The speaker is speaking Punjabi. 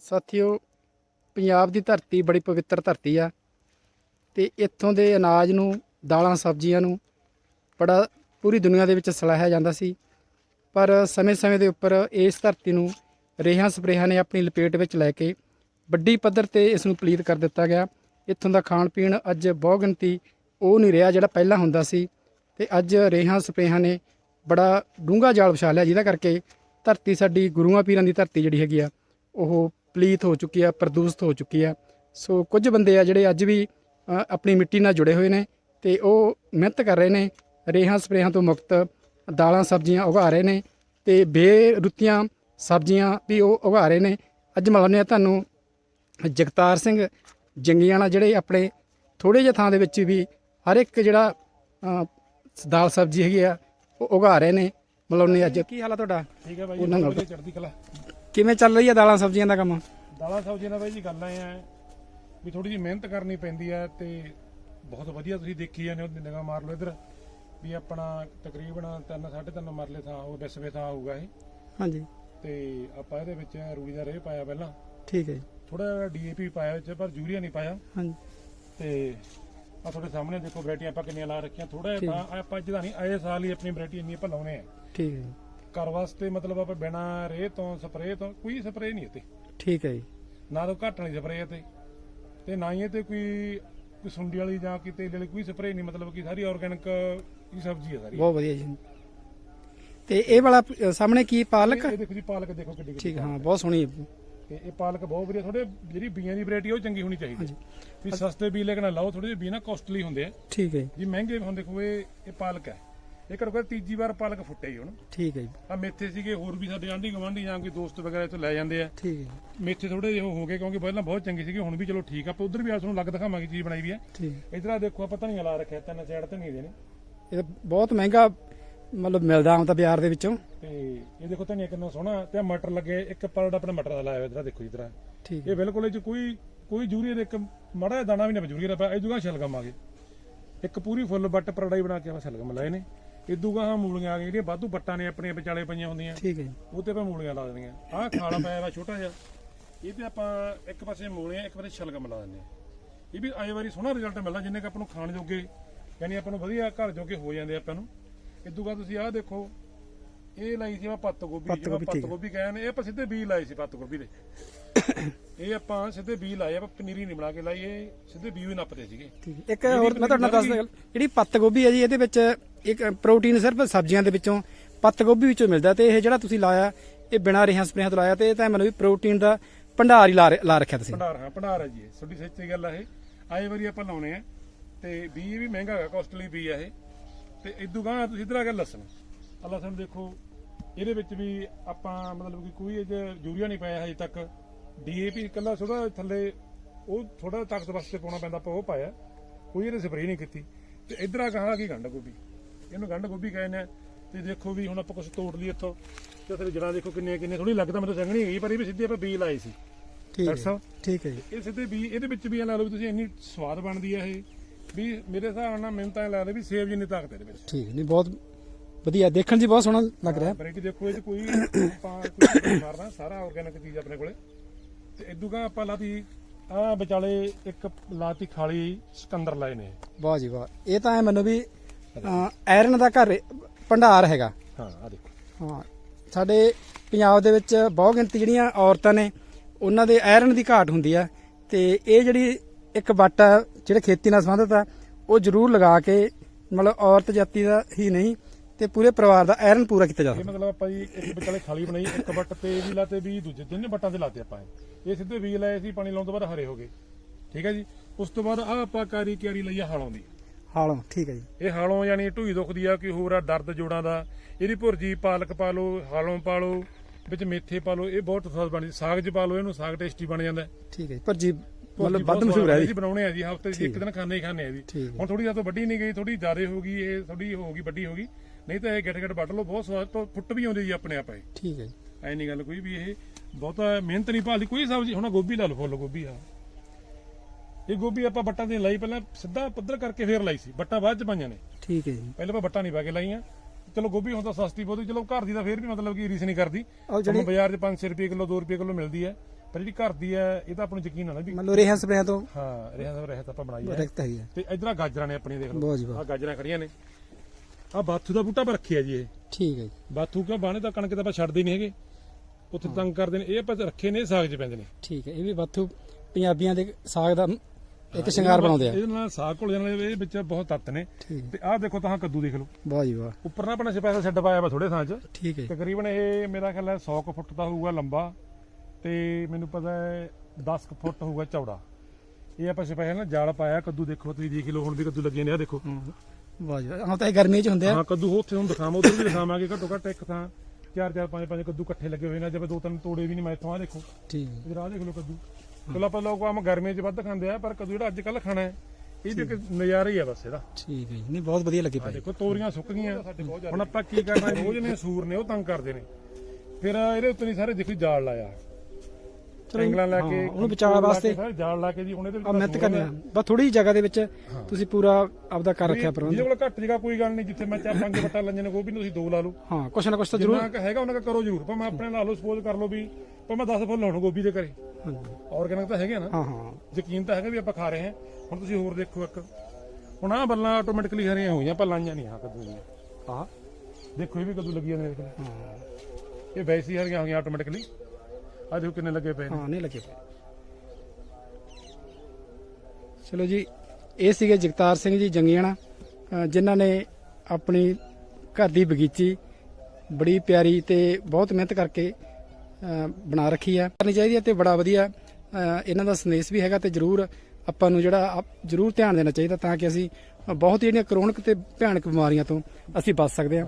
ਸਾਥੀਓ, ਪੰਜਾਬ ਦੀ ਧਰਤੀ ਬੜੀ ਪਵਿੱਤਰ ਧਰਤੀ ਆ ਤੇ ਇੱਥੋਂ ਦੇ ਅਨਾਜ ਨੂੰ, ਦਾਲਾਂ, ਸਬਜ਼ੀਆਂ ਨੂੰ ਬੜਾ ਪੂਰੀ ਦੁਨੀਆ ਦੇ ਵਿੱਚ ਸਲਾਹਿਆ ਜਾਂਦਾ ਸੀ। ਪਰ ਸਮੇਂ-ਸਮੇਂ ਦੇ ਉੱਪਰ ਇਸ ਧਰਤੀ ਨੂੰ ਰੇਹਾਂ ਸਪਰੇਹਾਂ ਨੇ ਆਪਣੀ ਲਪੇਟ ਵਿੱਚ ਲੈ ਕੇ ਵੱਡੀ ਪੱਧਰ ਤੇ ਇਸ ਨੂੰ ਪਲੀਤ ਕਰ ਦਿੱਤਾ ਗਿਆ। ਇੱਥੋਂ ਦਾ ਖਾਣ ਪੀਣ ਅੱਜ ਬਹੁ ਗਿਣਤੀ ਉਹ ਨਹੀਂ ਰਿਹਾ ਜਿਹੜਾ ਪਹਿਲਾਂ ਹੁੰਦਾ ਸੀ ਤੇ ਅੱਜ ਰੇਹਾਂ ਸਪਰੇਹਾਂ ਨੇ ਬੜਾ ਡੂੰਘਾ ਜਾਲ ਵਿਛਾ ਲਿਆ ਜਿਹਦਾ ਕਰਕੇ ਧਰਤੀ ਸਾਡੀ ਗੁਰੂਆਂ ਪੀਰਾਂ ਦੀ ਧਰਤੀ ਜਿਹੜੀ ਹੈਗੀ ਆ, ਉਹ ਪਲੀਤ ਹੋ ਚੁੱਕੀ ਆ ਪ੍ਰਦੂਸ਼ਿਤ ਹੋ ਚੁੱਕੀ ਆ। ਸੋ ਕੁਝ ਬੰਦੇ ਆ ਜਿਹੜੇ ਅੱਜ ਵੀ ਆਪਣੀ ਮਿੱਟੀ ਨਾਲ ਜੁੜੇ ਹੋਏ ਨੇ ਤੇ ਉਹ ਮਿਹਨਤ ਕਰ ਰਹੇ ਨੇ ਰੇਹਾਂ ਸਪਰੇਹਾਂ ਤੋਂ ਮੁਕਤ ਦਾਲਾਂ ਸਬਜ਼ੀਆਂ ਉਗਾ ਰਹੇ ਨੇ ਤੇ ਬੇਰੁੱਤੀਆਂ ਸਬਜ਼ੀਆਂ ਵੀ ਉਹ ਉਗਾ ਰਹੇ ਨੇ। ਅੱਜ ਮਿਲਾਉਂਦੇ ਆ ਤੁਹਾਨੂੰ ਜਗਤਾਰ ਸਿੰਘ ਜੰਗੀਆਣਾ ਜਿਹੜੇ ਆਪਣੇ ਥੋੜੇ ਜਿਹੇ ਥਾਂ ਦੇ ਵਿੱਚ ਵੀ ਹਰ ਇੱਕ ਜਿਹੜਾ ਦਾਲ ਸਬਜ਼ੀ ਹੈਗੀ ਆ ਉਹ ਉਗਾ ਰਹੇ ਨੇ। ਮਿਲਾਉਂਦੇ ਅੱਜ। ਕੀ ਹਾਲ ਆ ਤੁਹਾਡਾ? ਠੀਕ ਹੈ ਬਾਈ ਉਹਨਾਂ ਨਾਲ ਚੜ੍ਹਦੀ ਕਲਾ। ਕਿਵੇਂ ਚੱਲ ਰਹੀ ਆ ਦਾਲਾਂ ਸਬਜ਼ੀਆਂ ਦਾ ਕੰਮ? ਦਾਲਾਂ ਸਬਜ਼ੀਆਂ ਦਾ ਬਾਈ ਜੀ ਗੱਲ ਐ ਆ ਵੀ ਥੋੜੀ ਜਿਹੀ ਮਿਹਨਤ ਕਰਨੀ ਪੈਂਦੀ ਆ ਤੇ ਬਹੁਤ ਵਧੀਆ ਤੁਸੀਂ ਦੇਖੀ ਜਾਂਦੇ ਹੋ ਨਿਗਾਹ ਮਾਰ ਲਓ ਇਧਰ ਵੀ ਆਪਣਾ ਤਕਰੀਬਨ 3 3.5 ਮਰਲੇ ਥਾਂ ਉਹ ਵਿਸਵੇ ਥਾਂ ਹੋਊਗਾ ਇਹ। ਹਾਂਜੀ। ਤੇ ਆਪਾਂ ਇਹਦੇ ਵਿੱਚ ਰੂੜੀ ਦਾ ਰੇਹ ਪਾਇਆ ਪਹਿਲਾਂ। ਠੀਕ ਹੈ ਜੀ। ਥੋੜਾ ਡੀਏਪੀ ਪਾਇਆ ਵਿੱਚ ਪਰ ਯੂਰੀਆ ਨਹੀਂ ਪਾਇਆ। ਹਾਂਜੀ। ਤੇ ਆ ਤੁਹਾਡੇ ਸਾਹਮਣੇ ਦੇਖੋ ਵੈਰਾਈਟੀਆਂ ਆਪਾਂ ਕਿੰਨੀਆਂ ਲਾ ਰੱਖੀਆਂ ਥੋੜਾ। ਜਿਹਾ ਆਪਾਂ ਜਿਹਦਾ ਨਹੀਂ ਆਏ ਸਾਲ ਹੀ ਆਪਣੀ ਵੈਰਾਈਟੀ ਇੰਨੀ ਆਪਾਂ ਆ। ਠੀਕ ਹੈ ਜੀ। ਘਰ ਵਾਸਤੇ ਮਤਲਬ ਆਪਾਂ ਬਿਨਾ ਰੇਹ ਤੋਂ ਸਪਰੇਅ ਤੋਂ ਕੋਈ ਸਪਰੇਅ ਨਹੀਂ ਇੱਥੇ। ਠੀਕ ਹੈ ਜੀ। ਨਾ ਤਾਂ ਘੱਟ ਵਾਲੀ ਸਪਰੇਅ ਤੇ ਤੇ ਨਾ ਹੀ ਤੇ ਕੋਈ ਕੋਈ ਸੁੰਡੀ ਵਾਲੀ ਜਾਂ ਕਿਤੇ ਵਾਲੀ ਕੋਈ ਸਪਰੇਅ ਨਹੀਂ ਮਤਲਬ ਕਿ ਸਾਰੀ ਆਰਗੈਨਿਕ ਹੀ ਸਬਜ਼ੀ ਹੈ ਸਾਰੀ। ਬਹੁਤ ਵਧੀਆ ਜੀ। ਤੇ ਇਹ ਵਾਲਾ ਸਾਹਮਣੇ ਕੀ ਪਾਲਕ? ਇਹ ਦੇਖੋ ਜੀ ਪਾਲਕ ਦੇਖੋ ਕਿੱਡੀ ਕਿੱਡੀ ਠੀਕ ਹੈ, ਹਾਂ। ਬਹੁਤ ਸੋਹਣੀ ਹੈ। ਤੇ ਇਹ ਪਾਲਕ ਬਹੁਤ ਵਧੀਆ ਥੋੜੇ ਜਿਹੜੀ ਬੀਆਂ ਦੀ ਵੈਰਾਈਟੀ ਉਹ ਚੰਗੀ ਹੋਣੀ ਚਾਹੀਦੀ ਹਾਂਜੀ। ਵੀ ਸਸਤੇ ਬੀ ਲੈਣਾ ਲਾਓ ਥੋੜੇ ਜਿਹੇ ਬੀ ਨਾ ਕਾਸਟਲੀ ਹੁੰਦੇ ਆ। ਠੀਕ ਹੈ ਜੀ, ਜੀ ਮਹਿੰਗੇ ਦੇਖੋ ਇਹ ਇਹ ਪਾਲਕ ਹੈ। ਇਹ ਕਰੋ ਤੀਜੀ ਵਾਰ ਪਾਲਕ ਫੁੱਟੇ ਹੀ ਹੁਣ। ਠੀਕ ਹੈ ਜੀ। ਆ ਮੇਥੇ ਸੀਗੇ ਹੋਰ ਵੀ ਸਾਡੇ ਆਂਢੀ ਗਵਾਂਢੀ ਜਾਂ ਕੋਈ ਦੋਸਤ ਵਗੈਰਾ ਇੱਥੋਂ ਲੈ ਜਾਂਦੇ ਆ। ਠੀਕ ਹੈ ਮੇਥੇ ਥੋੜੇ ਜਿਹੇ ਹੋ ਗਏ ਕਿਉਂਕਿ ਪਹਿਲਾਂ ਬਹੁਤ ਚੰਗੇ ਸੀਗੇ ਹੁਣ ਵੀ ਚਲੋ ਠੀਕ ਆ ਆਪਾਂ ਉਧਰ ਵੀ ਆ ਤੁਹਾਨੂੰ ਲੱਗ ਦਿਖਾਵਾਂਗੇ ਚੀਜ਼ ਬਣਾਈ ਵੀ ਹੈ ਠੀਕ। ਇਧਰ ਆ ਦੇਖੋ ਆਪਾਂ ਧਨੀਆ ਲਾ ਰੱਖਿਆ ਤਿੰਨ ਸਾਈਡ ਧਨੀਏ ਦੇ ਨੇ। ਇਹ ਬਹੁਤ ਮਹਿੰਗਾ ਮਤਲਬ ਮਿਲਦਾ ਆਮ ਤਾਂ ਬਾਜ਼ਾਰ ਦੇ ਵਿੱਚੋਂ। ਤੇ ਇਹ ਦੇਖੋ ਧਨੀਆ ਕਿੰਨਾ ਸੋਹਣਾ ਤੇ ਮਟਰ ਲੱਗੇ ਇੱਕ ਪਲੜ ਆਪਣਾ ਮਟਰ ਦਾ ਲਾਇਆ ਹੋਇਆ ਇਧਰ ਦੇਖੋ ਇਧਰ ਠੀਕ ਇਹ ਬਿਲਕੁਲ ਇਹ ਚ ਕੋਈ ਕੋਈ ਜੂਰੀ ਦੇ ਇੱਕ ਮਾੜਾ ਦਾਣਾ ਵੀ ਨਹੀਂ ਜੂਰੀ ਦਾ ਪਿਆ ਇਹ ਜੁਗਾ ਸ਼ਲਗਮ ਆ ਗਏ। ਇੱਕ ਪੂਰੀ ਫੁੱਲ ਬੱਟ ਪਰੜਾਈ ਬਣਾ ਕੇ ਆਪਾਂ ਸ਼ਲਗਮ ਲਾਏ ਨੇ। ਇਦੂਗਾ ਹਾਂ ਮੂਲੀਆਂ ਆ ਗਈਆਂ ਜਿਹੜੀਆਂ ਵਾਧੂ ਬੱਟਾਂ ਨੇ ਆਪਣੀਆਂ ਵਿਚਾਲੇ ਪਈਆਂ ਹੁੰਦੀਆਂ। ਠੀਕ ਹੈ ਜੀ, ਉਹ ਤੇ ਆਪਾਂ ਮੂਲੀਆਂ ਲਾ ਦੇਣੀਆਂ ਆਹ ਖਾਲਾ ਪਿਆ ਵਾ ਛੋਟਾ ਜਿਹਾ। ਇਹ ਤੇ ਆਪਾਂ ਇੱਕ ਪਾਸੇ ਮੂਲੀਆਂ ਇੱਕ ਪਾਸੇ ਸ਼ਲਗਮ ਲਾ ਦਿੰਦੇ ਆ ਇਹ ਵੀ ਆਏ ਵਾਰੀ ਸੋਹਣਾ ਰਿਜ਼ਲਟ ਮਿਲਦਾ ਜਿੰਨੇ ਕਿ ਆਪਾਂ ਨੂੰ ਖਾਣ ਜੋਗੇ ਯਾਨੀ ਆਪਾਂ ਨੂੰ ਵਧੀਆ ਘਰ ਜੋਗੇ ਹੋ ਜਾਂਦੇ ਆਪਾਂ ਨੂੰ। ਇਦੋਂ ਬਾਅਦ ਤੁਸੀਂ ਆਹ ਦੇਖੋ ਇਹ ਲਾਈ ਸੀ ਆਪਾਂ ਪੱਤ ਗੋਭੀ ਗੋਭੀ, ਪੱਤ। ਗੋਭੀ ਕਹਿੰਦੇ ਇਹ ਆਪਾਂ ਸਿੱਧੇ ਬੀਜ ਲਾਏ ਸੀ ਪੱਤ ਗੋਭੀ ਦੇ। ਇਹ ਆਪਾਂ ਸਿੱਧੇ ਬੀਜ ਲਾਏ ਆਪਾਂ ਪਨੀਰੀ ਨਹੀਂ ਬਣਾ ਕੇ ਲਾਈ ਇਹ ਸਿੱਧੇ ਬੀਜ ਹੀ ਨੱਪਦੇ ਸੀਗੇ। ਇੱਕ ਹੋਰ ਮੈਂ ਤੁਹਾਡੇ ਨਾਲ ਦੱਸਦਾ ਜਿਹੜੀ ਪੱਤ ਗੋਭੀ ਹੈ ਜੀ ਇਹਦੇ ਵਿੱਚ ਇੱਕ ਪ੍ਰੋਟੀਨ ਸਿਰਫ ਸਬਜ਼ੀਆਂ ਦੇ ਵਿੱਚੋਂ ਪੱਤ ਗੋਭੀ ਵਿੱਚੋਂ ਮਿਲਦਾ ਤੇ ਇਹ ਜਿਹੜਾ ਤੁਸੀਂ ਲਾਇਆ, ਇਹ ਬਿਨਾਂ ਰੇਹਾਂ ਸਪਰੇਹਾਂ ਤੋਂ ਲਾਇਆ ਤੇ ਇਹ ਤਾਂ ਮੈਨੂੰ ਵੀ ਪ੍ਰੋਟੀਨ ਦਾ ਭੰਡਾਰ ਹੀ ਲਾ ਲਾ ਰੱਖਿਆ ਤੁਸੀਂ। ਭੰਡਾਰ, ਹਾਂ, ਭੰਡਾਰ ਹੈ ਜੀ ਇਹ। ਤੁਹਾਡੀ ਸੱਚੀ ਗੱਲ ਹੈ ਇਹ। ਆਏ ਵਾਰੀ ਆਪਾਂ ਲਾਉਣੇ ਆ ਤੇ ਬੀ ਵੀ ਮਹਿੰਗਾ ਹੈਗਾ ਕੋਸਟਲੀ ਬੀ ਆ ਇਹ। ਤੇ ਇਦੋਂ ਗਾਂ ਤੁਸੀਂ ਇਧਰ ਆ ਗਿਆ ਲਸਣ। ਆ ਲਸਣ ਦੇਖੋ, ਇਹਦੇ ਵਿੱਚ ਵੀ ਆਪਾਂ ਮਤਲਬ ਕਿ ਕੋਈ ਇਹ 'ਚ ਯੂਰੀਆ ਨਹੀਂ ਪਾਇਆ ਹਜੇ ਤੱਕ। ਡੀਏਪੀ ਇਕੱਲਾ ਥੋੜਾ ਥੱਲੇ, ਉਹ ਥੋੜਾ ਤਾਕਤ ਵਾਸਤੇ ਪਾਉਣਾ ਪੈਂਦਾ, ਆਪਾਂ ਉਹ ਪਾਇਆ। ਕੋਈ ਇਹਦੇ ਸਪਰੇਅ ਨਹੀਂ ਕੀਤੀ। ਤੇ ਇਧਰ ਆ ਗਾਂ ਕੀ ਗੰਢ ਗੋਭੀ। ਇਹਨੂੰ ਗੰਢ ਗੋਭੀ ਕਹਿੰਦੇ ਆ ਤੇ ਦੇਖੋ ਵੀ ਹੁਣ ਆਪਾਂ ਕੁਝ ਤੋੜ ਲਈ ਇੱਥੋਂ। ਤੇ ਫਿਰ ਜੜਾਂ ਦੇਖੋ ਕਿੰਨੀਆਂ ਕਿੰਨੀਆਂ ਥੋੜੀ ਲੱਗਦਾ ਮੈਨੂੰ ਸੰਗਣੀ ਹੈਗੀ ਪਰ ਇਹ ਵੀ ਸਿੱਧੀ ਆਪਾਂ ਬੀ ਲਾਏ ਸੀ। ਠੀਕ ਹੈ ਠੀਕ ਹੈ ਜੀ। ਇਹ ਸਿੱਧੇ ਵੀ ਇਹਦੇ ਵਿੱਚ ਵੀ ਲਾ ਲਓ ਵੀ ਤੁਸੀਂ ਇੰਨੀ ਸਵਾਦ ਬਣਦੀ ਹੈ ਇਹ ਵੀ ਮੇਰੇ ਹਿਸਾਬ ਨਾਲ ਮੈਨੂੰ ਤਾਂ ਲੱਗਦਾ ਵੀ ਸੇਬ ਜਿੰਨੀ ਤਾਕਤ ਇਹਦੇ ਵਿੱਚ। ਠੀਕ ਨਹੀਂ ਬਹੁਤ ਵਧੀਆ ਦੇਖਣ 'ਚ ਬਹੁਤ ਸੋਹਣਾ ਲੱਗ ਰਿਹਾ। ਵੈਰਾਈਟੀ ਦੇਖੋ ਇਹ 'ਚ ਕੋਈ ਆਪਾਂ ਕੁਝ ਮਾਰਨਾ ਸਾਰਾ ਆਰਗੈਨਿਕ ਚੀਜ਼ ਆਪਣੇ ਕੋਲੇ। ਤੇ ਇਦੋਂ ਗਾ ਆਪਾਂ ਲਾਤੀ ਆ ਵਿਚਾਲੇ ਇੱਕ ਲਾਤੀ ਖਾਲੀ ਸਿਕੰਦਰ ਲਾਏ ਨੇ। ਵਾਹ ਜੀ ਵਾਹ ਇਹ ਤਾਂ ਐ ਮੈਨੂੰ ਵੀ ਆਇਰਨ ਦਾ ਘਰ ਭੰਡਾਰ ਹੈਗਾ। ਹਾਂ ਆ ਦੇਖੋ। ਹਾਂ ਸਾਡੇ ਪੰਜਾਬ ਦੇ ਵਿੱਚ ਬਹੁਤ ਗਿਣਤੀ ਜਿਹੜੀਆਂ ਔਰਤਾਂ ਨੇ ਉਹਨਾਂ ਦੇ ਆਇਰਨ ਦੀ ਘਾਟ ਹੁੰਦੀ ਆ ਤੇ ਇਹ ਜਿਹੜੀ ਇੱਕ ਵੱਟ ਆ ਜਿਹੜੇ ਖੇਤੀ ਨਾਲ ਸੰਬੰਧਿਤ ਆ ਉਹ ਜ਼ਰੂਰ ਲਗਾ ਕੇ ਮਤਲਬ ਔਰਤ ਜਾਤੀ ਦਾ ਹੀ ਨਹੀਂ ਤੇ ਪੂਰੇ ਪਰਿਵਾਰ ਦਾ ਆਇਰਨ ਪੂਰਾ ਕੀਤਾ ਜਾ ਇਹ ਸਕਦਾ। ਮਤਲਬ ਆਪਾਂ ਜੀ ਇੱਕ ਵਿਚਾਲੇ ਖਾਲੀ ਬਣਾਈ ਇੱਕ ਬੱਟ ਤੇ ਵੀ ਲਾਤੇ ਵੀ ਦੂਜੇ ਤਿੰਨੇ ਬੱਟਾਂ ਤੇ ਲਾਤੇ ਆਪਾਂ ਇਹ। ਸਿੱਧੇ ਬੀਜ ਲਾਏ ਸੀ ਪਾਣੀ ਲਾਉਣ ਤੋਂ ਬਾਅਦ ਹਰੇ ਹੋ ਗਏ। ਠੀਕ ਹੈ ਜੀ? ਉਸ ਤੋਂ ਬਾਅਦ ਆ ਆਪਾਂ ਕਾਰੀ ਕਿਆਰੀ ਲਈ ਆ ਹਾਲੋਂ ਠੀਕ ਹੈ ਜੀ। ਇਹ ਹਾਲੋਂ ਯਾਨੀ ਢੂਈ ਦੁਖਦੀ ਆ ਕਿ ਹੋਰ ਆ ਦਰਦ ਜੋੜਾਂ ਦਾ। ਇਹਦੀ ਭੁਰਜੀ ਪਾਲਕ ਪਾ ਲਓ ਹਾਲੋਂ ਪਾ ਲਓ ਵਿੱਚ ਮੇਥੇ ਪਾ ਲਓ ਇਹ ਬਹੁਤ ਸਵਾਦ ਬਣਦੀ ਸਾਗ 'ਚ ਪਾ ਲਓ ਇਹਨੂੰ ਸਾਗ ਟੇਸਟੀ ਬਣ ਜਾਂਦਾ। ਹੈ। ਠੀਕ ਹੈ ਜੀ ਭੁਰਜੀ ਮਤਲਬ ਵੱਧ ਮਸ਼ਹੂਰ ਹੈ ਜੀ। ਬਣਾਉਣੇ ਆ ਜੀ ਹਫ਼ਤੇ 'ਚ ਇੱਕ ਦਿਨ ਖਾਣੇ ਹੀ ਖਾਣੇ ਆ ਜੀ। ਹੈ। ਹੁਣ ਥੋੜੀ ਜ਼ਿਆਦਾ ਤੋਂ ਵੱਡੀ ਨਹੀਂ ਗਈ ਥੋੜੀ ਜ਼ਿਆਦਾ ਹੋ ਗਈ ਇਹ ਥੋੜੀ ਹੋ ਗਈ ਵੱਡੀ ਹੋ ਗਈ। ਨਹੀਂ ਤਾਂ ਇਹ ਗਿੱਟ ਗਿੱਟ ਵੱਢ ਲਓ ਬਹੁਤ ਸਵਾਦ ਤੋਂ ਫੁੱਟ ਵੀ ਆਉਂਦੀ ਜੀ ਆਪਣੇ ਆਪ ਇਹ। ਠੀਕ ਹੈ ਜੀ। ਐ ਨਹੀਂ ਗੱਲ ਕੋਈ ਵੀ ਇਹ ਬਹੁਤਾ ਮਿਹਨਤ ਨਹੀਂ ਭਾਲਦੀ ਕੋਈ ਸਬਜ਼ੀ ਹੁਣ ਗੋਭੀ ਲਾ ਲਓ ਫੁੱਲ ਗੋਭੀ ਆ। ਇਹ ਗੋਭੀ ਆਪਾਂ ਬੱਟਾਂ ਤੇ ਲਾਈ ਪਹਿਲਾਂ ਸਿੱਧਾ ਪੱਧਰ ਕਰਕੇ ਫੇਰ ਲਾਈ ਸੀ ਬੱਟਾਂ ਬਾਅਦ ਚ ਪਾਈਆਂ ਨੇ। ਠੀਕ ਹੈ ਜੀ। ਪਹਿਲਾਂ ਆਪਾਂ ਬੱਟਾਂ ਨਹੀਂ ਪਾ ਕੇ ਲਾਈਆਂ। ਚਲੋ ਗੋਭੀ ਤਾਂ ਸਸਤੀ ਬਹੁਤ ਚਲੋ ਘਰ ਦੀ ਤਾਂ ਫੇਰ ਵੀ ਮਤਲਬ ਕਿ ਰੀਸ ਨਹੀਂ ਕਰਦੀ। ਜਿਹੜੀ ਬਾਜ਼ਾਰ 'ਚ 500 ਰੁਪਏ ਕਿਲੋ 2 ਰੁਪਏ ਕਿਲੋ ਮਿਲਦੀ ਹੈ। ਪਰ ਜਿਹੜੀ ਘਰ ਦੀ ਹੈ ਇਹ ਤਾਂ ਆਪਾਂ ਨੂੰ ਯਕੀਨ ਨਾ ਵੀ ਮੰਨ ਲਓ ਰੇਹਾਂ ਸਪਰੇਆਂ ਤੋਂ। ਹਾਂ ਰਿਹਾ ਦਾ ਰਹਿਤ ਆਪਾਂ ਬਣਾਈ ਹੈ। ਰਖਤ ਹੈਗੀ ਹੈ। ਤੇ ਇਧਰ ਗਾਜਰਾਂ ਨੇ ਆਪਣੀਆਂ ਦੇਖ ਲਓ। ਬਹੁਤ ਜੀ ਬਹੁਤ। ਆ ਗਾਜਰਾਂ ਖੜੀਆਂ ਨੇ। ਆ ਬਾਥੂ ਦਾ ਬੂਟਾ ਪਰ ਰੱਖਿਆ ਜੀ ਇਹ। ਠੀਕ ਹੈ ਜੀ। ਬਾਥੂ ਕਿਉਂ ਬਾਣੇ ਤਾਂ ਕਣਕ ਤਾਂ ਆਪਾਂ ਛੱਡਦੇ ਨਹੀਂ ਹੈਗੇ। ਉੱਥੇ ਤੰਗ ਕਰਦੇ ਨੇ। ਇਹ ਆਪਾਂ ਰੱਖੇ ਨੇ ਸਾਗ 'ਚ ਪੈਂਦੇ ਨੇ। ਠੀਕ ਹੈ ਇਹ ਵੀ ਬਾਥੂ ਪੰਜਾਬੀਆਂ ਦੇ ਸਾਗ ਦਾ ਇੱਕ ਸ਼ਿੰਗਾਰ ਬਣਾਉਂਦੇ ਆ। ਇਹਦੇ ਨਾਲ ਸਾਗ ਘੁਲ ਜਾਣ ਵਾਲੇ ਇਹ ਵਿੱਚ ਬਹੁਤ ਤੱਤ ਨੇ। ਠੀਕ। ਤੇ ਆਹ ਦੇਖੋ ਤਾਂ ਕੱਦੂ ਦੇਖ ਲਓ। ਵਾਹ ਜੀ ਵਾਹ। ਉੱਪਰ ਨਾ ਆਪਣਾ ਸਪੈਸ਼ਲ ਛੱਡ ਪਾਇਆ ਵਾ ਥੋੜੇ ਥਾਂ 'ਚ। ਠੀਕ ਹੈ। ਜੀ। ਤਕਰੀਬਨ ਇਹ ਮੇਰਾ ਖਿਆਲ ਹੈ 100 ਕੁ ਫੁੱਟ ਦਾ ਹੋਊਗਾ ਲੰਬਾ ਤੇ ਮੈਨੂੰ ਪਤਾ ਹੈ 10 ਕੁ ਫੁੱਟ ਹੋਊਗਾ ਚੌੜਾ। ਇਹ ਆਪਾਂ ਸਪੈਸ਼ਲ ਨਾ ਜਾਲ ਪਾਇਆ ਕੱਦੂ ਦੇਖੋ ਤੁਸੀਂ ਦੇਖ ਲਓ ਹੁਣ ਵੀ ਕੱਦੂ ਲੱਗੇ ਨੇ ਆ ਦੇਖੋ। ਵਾਹ ਜੀ ਵਾਹ। ਹਾਂ ਤਾਂ ਇਹ ਗਰਮੀ 'ਚ ਹੁੰਦੇ ਆ। ਹਾਂ ਕੱਦੂ ਉੱਥੇ ਤੁਹਾਨੂੰ ਦਿਖਾਵਾਂ ਉਧਰ ਵੀ ਦਿਖਾਵਾਂਗੇ ਘੱਟੋ ਘੱਟ ਇੱਕ ਥਾਂ ਚਾਰ ਚਾਰ ਪੰਜ ਪੰਜ ਕੱਦੂ ਇਕੱਠੇ ਲੱਗੇ ਹੋਏ ਨੇ ਜਿਵੇਂ ਦੋ ਤਿੰਨ ਤੋੜੇ ਵੀ ਨਹੀਂ ਮੈਂ ਇੱਥੋਂ ਆ ਦੇਖੋ। ਠੀਕ। ਹੈ ਇਧਰ ਆ ਦੇਖ ਲਓ ਕੱਦੂ। ਚਲੋ ਆਪਾਂ ਲੋਕ ਆਮ ਗਰਮੀ 'ਚ ਵੱਧ ਖਾਂਦੇ ਆ ਪਰ ਕੱਦੂ ਜਿਹੜਾ ਅੱਜ ਕੱਲ ਖਾਣਾ ਹੈ ਇਹ ਵੀ ਇੱਕ ਨਜ਼ਾਰਾ ਹੀ ਆ ਬਸ ਇਹਦਾ। ਠੀਕ ਹੈ ਜੀ। ਨਹੀਂ ਬਹੁਤ ਵਧੀਆ ਲੱਗੀ ਆ ਭਾਈ ਦੇਖੋ ਤੋਰੀਆਂ ਸੁੱਕ ਗਈਆਂ। ਹੁਣ ਆਪਾਂ ਕੀ ਕਰਨਾ ਰੋਜ਼ ਨੇ ਸੂਰ ਨੇ ਉਹ ਤੰਗ ਕਰਦੇ ਨੇ। ਫਿਰ ਇਹਦੇ ਉੱਤੇ ਨਹੀਂ ਸਾਰੇ ਦੇਖੀ ਜਾਲ ਲਾਇਆ। ਚਲੋ ਐਂਗਲਾਂ ਲਾ ਹਾਂ, ਕੇ ਉਹਨੂੰ ਬਚਾਉਣ ਲਾ ਕੇ ਵਾਸਤੇ ਸਾਰੇ ਜਾਲ ਲਾ ਕੇ ਜੀ ਹੁਣ ਇਹਦੇ ਆ ਮਿਹਨਤ ਕਰਨੀ ਆ ਬਸ ਥੋੜੀ ਜਿਹੀ ਜਗ੍ਹਾ ਦੇ ਵਿੱਚ ਤੁਸੀਂ ਪੂਰਾ ਆਪਦਾ ਕਰ ਰੱਖਿਆ ਜਿਹਦੇ ਪ੍ਰਬੰਧ ਕੋਲ ਘੱਟ ਜਗ੍ਹਾ ਕੋਈ ਗੱਲ ਨਹੀਂ ਜਿੱਥੇ ਮੈਂ ਚਾਰ ਪੰਜ ਵੱਟਾ ਲੰਜੇ ਨੇ ਗੋਭੀ ਨੂੰ ਤੁਸੀਂ ਦੋ ਲਾ ਲਓ। ਹਾਂ ਕੁਛ ਨਾ ਕੁਛ ਤਾਂ ਜ਼ਰੂਰ ਜਿੰਨਾ ਕੁ ਹੈਗਾ ਉਹਨਾਂ ਦਾ ਕਰੋ ਜ਼ਰੂਰ। ਪਰ ਮੈਂ ਆਪਣੇ ਲਾ ਲਓ ਸਪੋਜ਼ ਕਰ ਲਓ ਵੀ ਪਰ ਮੈਂ 10 ਫੁੱਲ ਲਾਉਣ ਗੋਭੀ ਦੇ ਘਰੇ। ਹਾਂਜੀ। ਆਰਗੈਨਿਕ ਤਾਂ ਹੈਗੇ ਆ ਨਾ। ਹਾਂ ਹਾਂ। ਯਕੀਨ ਤਾਂ ਹੈਗਾ ਵੀ ਆਪਾਂ ਖਾ ਰਹੇ ਹਾਂ। ਹੁਣ ਤੁਸੀਂ ਹੋਰ ਦੇਖੋ ਇੱਕ। ਹੁਣ ਆਹ ਬੱਲਾਂ ਆਟੋਮੈਟਿਕਲੀ ਹਰੀਆਂ ਹੋਈਆਂ ਪਰ ਲਾਈਆਂ ਨਹੀਂ ਆ ਕੱਦੂ ਦੀਆਂ। ਦੇਖੋ ਇਹ ਵੀ ਕੱਦੂ ਲੱਗੀ ਜਾਂਦੇ ਨੇ ਇਹ ਵੈਸੇ ਹੀ ਹਰੀਆਂ ਹੋਈਆਂ ਆਟੋਮੈਟਿਕਲੀ। ਆ ਦੇਖੋ ਕਿੰਨੇ ਲੱਗੇ ਪਏ ਨੇ। ਹਾਂ ਨਹੀਂ ਲੱਗੇ ਪਏ। ਚਲੋ ਜੀ ਇਹ ਸੀਗੇ ਜਗਤਾਰ ਸਿੰਘ ਜੀ ਜੰਗੀਆਣਾ ਜਿਨ੍ਹਾਂ ਨੇ ਆਪਣੀ ਘਰ ਦੀ ਬਗੀਚੀ ਬੜੀ ਪਿਆਰੀ ਤੇ ਬਹੁਤ ਮਿਹਨਤ ਕਰਕੇ ਬਣਾ ਰੱਖੀ ਹੈ। ਕਰਨੀ ਚਾਹੀਦੀ ਹੈ ਤੇ ਬੜਾ ਵਧੀਆ ਇਹਨਾਂ ਦਾ ਸੰਦੇਸ਼ ਵੀ ਹੈਗਾ ਤੇ ਜਰੂਰ ਆਪਾਂ ਨੂੰ ਜਿਹੜਾ ਆਪ- ਜਰੂਰ ਧਿਆਨ ਦੇਣਾ ਚਾਹੀਦਾ ਤਾਂ ਕਿ ਅਸੀਂ ਬਹੁਤ ਜਿਹੜੀਆਂ ਕਰੋਨਿਕ ਤੇ ਭਿਆਨਕ ਬਿਮਾਰੀਆਂ ਤੋਂ ਅਸੀਂ ਬਚ ਸਕਦੇ ਹਾਂ।